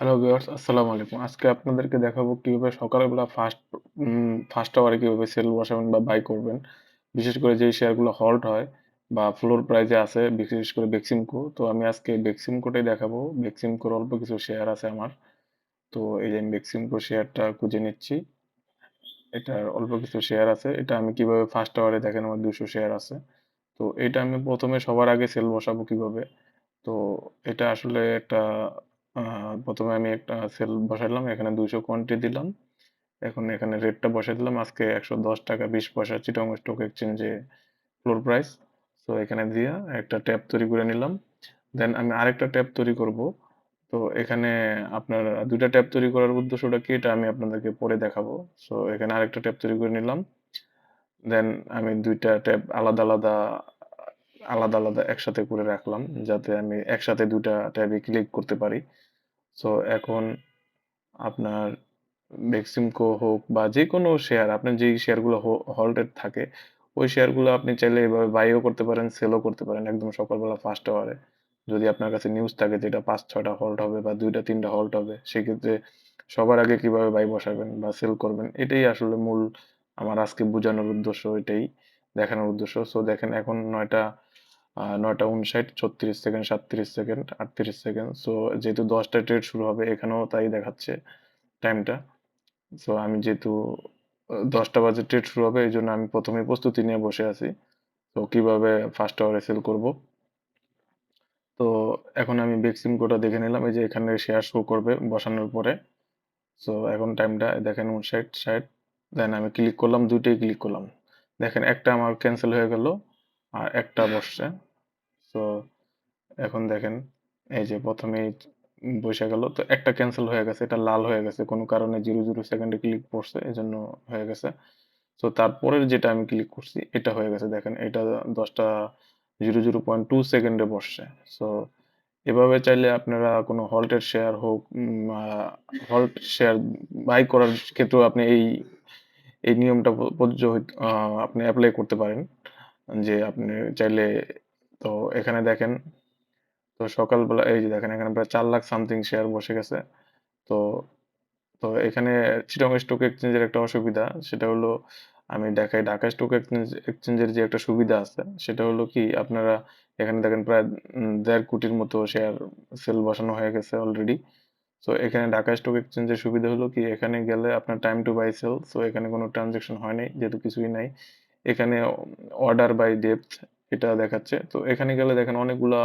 Hello viewers আসসালামু আলাইকুম। আজকে আপনাদেরকে দেখাবো কীভাবে সকালবেলা ফার্স্ট ফার্স্ট আওয়ারে কীভাবে সেল বসাবেন বা বাই করবেন। বিশেষ করে যেই শেয়ারগুলো হল্ট হয় বা ফ্লোর প্রাইজে আছে, বিশেষ করে বেক্সিমকো তো আমি আজকে বেক্সিমকোটাই দেখাবো। বেক্সিমকোর অল্প কিছু শেয়ার আছে আমার। তো এই যে আমি বেক্সিমকো শেয়ারটা খুঁজে নিচ্ছি। এটার অল্প কিছু শেয়ার আছে। এটা আমি কীভাবে ফার্স্ট আওয়ারে দেখেন আমার দুশো শেয়ার আছে। তো এটা আমি প্রথমে সবার আগে সেল বসাবো কীভাবে। তো এটা আসলে একটা প্রথমে আমি একটা সেল বসাইলাম, এখানে দুইশো কোয়ান্টিটি দিলাম। এখন এখানে রেটটা বসাই দিলাম, আজকে একশো দশ টাকা বিশ পয়সা চিটং স্টক এক্সচেঞ্জে ফ্লোর প্রাইস তো এখানে দিয়ে একটা ট্যাব তৈরি করে নিলাম। দেন আমি আরেকটা ট্যাব তৈরি করব। তো এখানে আপনার দুইটা ট্যাব তৈরি করার উদ্দেশ্যটা কি, এটা আমি আপনাদেরকে পরে দেখাবো। সো এখানে আরেকটা ট্যাব তৈরি করে নিলাম। দেন আমি দুইটা ট্যাব আলাদা আলাদা আলাদা আলাদা একসাথে করে রাখলাম যাতে আমি একসাথে দুইটা ট্যাবে ক্লিক করতে পারি। সো এখন আপনার বেক্সিমকো হোক বা যে কোনো শেয়ার আপনার যেই শেয়ারগুলো হল্টেড থাকে, ওই শেয়ারগুলো আপনি চাইলে এভাবে বাইও করতে পারেন সেলও করতে পারেন একদম সকালবেলা ফার্স্ট আওয়ারে যদি আপনার কাছে নিউজ থাকে যে এটা পাঁচ, ছয়টা হল্ট হবে বা দুইটা, তিনটা হল্ট হবে, সেক্ষেত্রে সবার আগে কীভাবে বাই বসাবেন বা সেল করবেন, এটাই আসলে মূল আমার আজকে বোঝানোর উদ্দেশ্য, এটাই। দেখানোর উদ্দেশ্য। সো দেখেন এখন নয়টা নয়টা উনষাট, ছত্রিশ সেকেন্ড, সাতত্রিশ সেকেন্ড, আটত্রিশ সেকেন্ড। সো যেহেতু দশটা ট্রেড শুরু হবে, এখানেও তাই দেখাচ্ছে টাইমটা সো আমি যেহেতু দশটা বাজে ট্রেড শুরু হবে, এই জন্য আমি প্রথমে প্রস্তুতি নিয়ে বসে আছি। তো কীভাবে ফার্স্ট আওয়ারে সেল করব? তো, এখন আমি বেক্সিম কোটা দেখে নিলাম, এই যে এখানে শেয়ার শো করবে বসানোর পরে। সো এখন টাইমটা দেখেন উনষাট, ষাট দেন আমি ক্লিক করলাম, দুইটাই ক্লিক করলাম। দেখেন, একটা আমার ক্যান্সেল হয়ে গেল আর একটা বসছে। সো এখন দেখেন, এই যে প্রথমেই বসে গেল। তো একটা ক্যান্সেল হয়ে গেছে, এটা লাল হয়ে গেছে। কোনো কারণে জিরো জিরো সেকেন্ডে ক্লিক করছে, এজন্য হয়ে গেছে। তো তারপরের যেটা আমি ক্লিক করছি, এটা হয়ে গেছে। দেখেন, এটা দশটা জিরো জিরো পয়েন্ট টু সেকেন্ডে বসছে। সো এভাবে চাইলে আপনারা কোনো হল্টের শেয়ার হোক হল্ট শেয়ার বাই করার ক্ষেত্রেও আপনি এই এই নিয়মটা প্রযোজ্য আপনি অ্যাপ্লাই করতে পারেন। যে আপনি চাইলে তো এখানে দেখেন, তো সকালবেলা, এই যে দেখেন এখানে প্রায় চার লাখ সামথিং শেয়ার বসে গেছে। তো তো এখানে চিটাগং স্টক এক্সচেঞ্জের একটা অসুবিধা, সেটা হলো আমি দেখাই ঢাকা স্টক এক্সচেঞ্জ এক্সচেঞ্জের যে একটা সুবিধা আছে, সেটা হলো কি আপনারা এখানে দেখেন প্রায় দেড় কোটির মতো শেয়ার সেল বসানো হয়ে গেছে অলরেডি সো এখানে ঢাকা স্টক এক্সচেঞ্জের সুবিধা হলো কি? এখানে গেলে আপনার time to buy sell so এখানে কোনো ট্রানজেকশন হয় নাই, যেহেতু কিছুই নাই। এখানে অর্ডার বাই ডেপথ এটা দেখাচ্ছে। তো এখানে গেলে দেখেন অনেকগুলা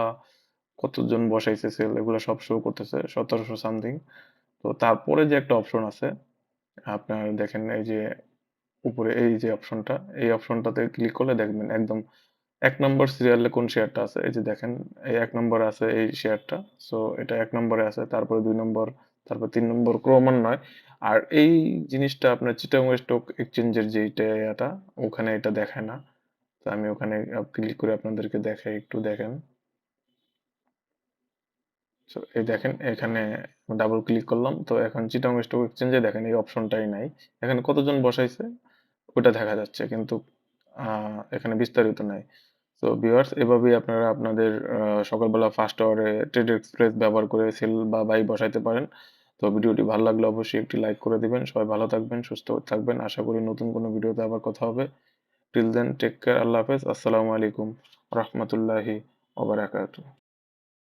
কতজন বসাইছে সেল এগুলো সব শো করতেছে, সতেরোশো সামথিং তো তারপরে যে একটা অপশন আছে, আপনার দেখেন এই যে উপরে, এই যে অপশনটা এই অপশনটাতে ক্লিক করলে দেখবেন একদম এক নম্বর সিরিয়ালে কোন শেয়ারটা আছে? এই যে দেখেন, এই এক নম্বরে আছে এই শেয়ারটা সো এটা এক নম্বরে আছে, তারপরে দুই নম্বর, তারপর তিন নম্বর ক্রমান্বয়। আর এই জিনিসটা আপনার চিটাগং স্টক এক্সচেঞ্জের যে এটা, ওখানে এটা দেখায় না। তো আমি ওখানে ক্লিক করে আপনাদেরকে দেখাই, একটু দেখেন। সো এই দেখেন, এখানে ডাবল ক্লিক করলাম, তো এখন চিটাং স্টক এক্সচেঞ্জে দেখেন, এই অপশনটাই নাই। এখানে কতজন বসাইছে? ওটা দেখা যাচ্ছে, কিন্তু এখানে বিস্তারিত নাই। তো ভিউয়ার্স এভাবেই আপনারা আপনাদের সকালবেলা ফার্স্ট আওয়ারে ট্রেড এক্সপ্রেস ব্যবহার করে সেল বা বাই বসাইতে পারেন। তো ভিডিওটি ভালো লাগলে অবশ্যই একটি লাইক করে দিবেন। সবাই ভালো থাকবেন, সুস্থ থাকবেন। আশা করি নতুন কোনো ভিডিওতে আবার কথা হবে। টিল দেন টেক কেয়ার আল্লাহ হাফেজ। আসসালামু আলাইকুম। রহমতুল্লাহি ওবারাকাতু